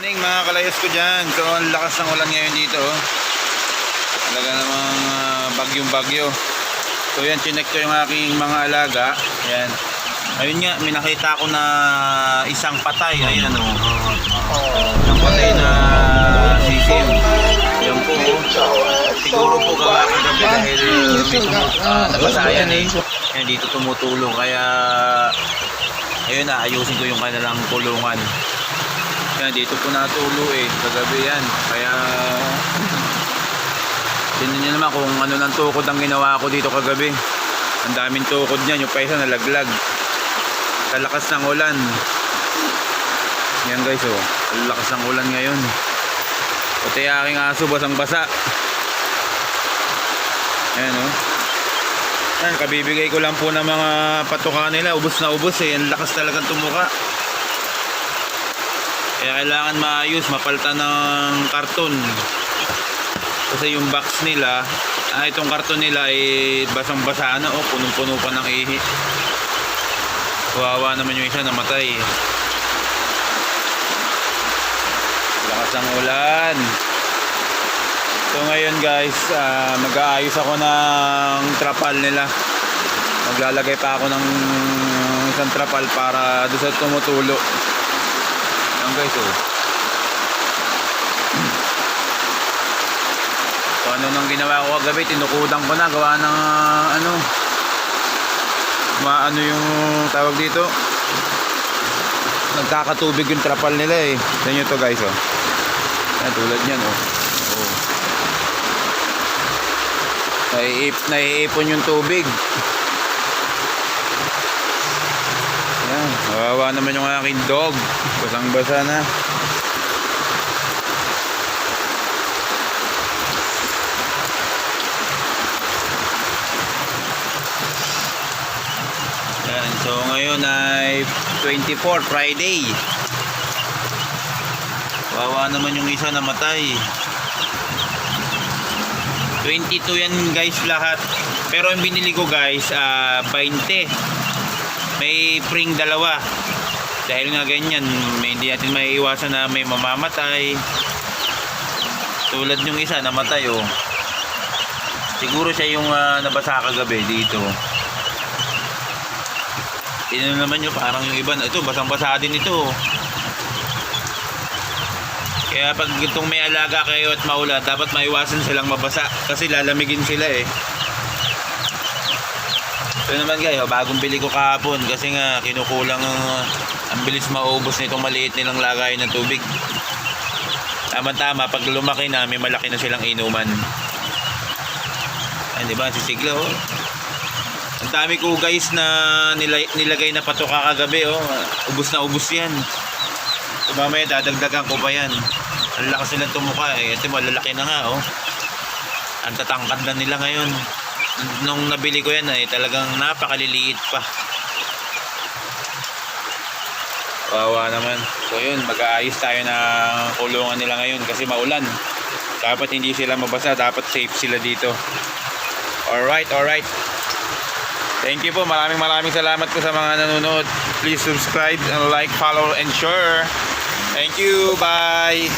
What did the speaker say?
Morning mga kalayos ko dyan. So ang lakas ng ulan ngayon dito. oh. Talaga namang ah, bagyong bagyo. So yan, chinek ko yung aking mga alaga. Yan. Ayun nga, may nakita ko na isang patay. Ayan o. Isang patay na sisiw. Yan po. oh. Siguro po kagabi dahil may tumu- ah, nabasa yan eh. Yan dito tumutulong. Kaya ayun na, ayusin ko yung kanilang kulungan. Yan, dito po natulo eh. Kagabi yan. Kaya... Tingnan nyo naman kung ano ng tukod ang ginawa ko dito kagabi. Ang daming tukod niyan. Yung pa isa nalaglag. Sa lakas ng ulan. Yan guys oh. Ang lakas ng ulan ngayon. Pati aking aso basang basa. Ayan oh. Yan, kabibigay ko lang po ng mga patuka nila. Ubus na ubus eh. Ang lakas talagang tumuka. Kaya kailangan maayos, mapalitan ng karton. Kasi yung box nila, ah, itong karton nila ay basang-basa na oh, punong-puno pa ng ihi. Kawawa naman yung isa namatay. Lakas ng ulan. So ngayon guys, ah, mag-aayos ako ng trapal nila. Maglalagay pa ako ng isang trapal para doon sa tumutulo. Yan guys oh. So ano nang ginawa ko kagabi, tinukudan ko na, gawa ng ah, ano, maano yung tawag dito. Nagkakatubig yung trapal nila eh. Yan nyo to guys oh. Yan tulad yan oh. oh. Naiip, naiipon yung tubig. Yan, kawawa naman yung aking dog. Basang-basa na. Yan, so ngayon ay 24 Friday. Kawawa naman yung isa namatay. 22 yan guys lahat. Pero ang binili ko guys, ah 20 may pring dalawa. Dahil nga ganyan may hindi natin maiiwasan na may mamamatay. Tulad yung isa namatay oh. Siguro siya yung ah, nabasa kagabi dito. Ino naman yun parang yung iba ito basang basa din ito. Kaya pag itong may alaga kayo at maulan dapat maiwasan silang mabasa kasi lalamigin sila eh ito naman guys, oh, bagong bili ko kahapon kasi nga kinukulang ang ang bilis maubos nitong maliit nilang lagay ng tubig. Tama-tama, pag lumaki na, may malaki na silang inuman. Ay, di ba? Sisigla, oh. Ang dami ko guys na nilay, nilagay na patoka kagabi, oh. Ubus na ubus yan. So, mamaya dadagdagan ko pa yan. Ang lakas nilang tumuka, eh. Ito, malalaki na nga, oh. Ang tatangkad na nila ngayon nung nabili ko yan ay talagang napakaliliit pa. Wawa naman. So yun mag-aayos tayo ng kulungan nila ngayon kasi maulan. Dapat hindi sila mabasa dapat safe sila dito. Alright alright thank you po. Maraming maraming salamat po sa mga nanonood. Please subscribe and like follow and share. Thank you. Bye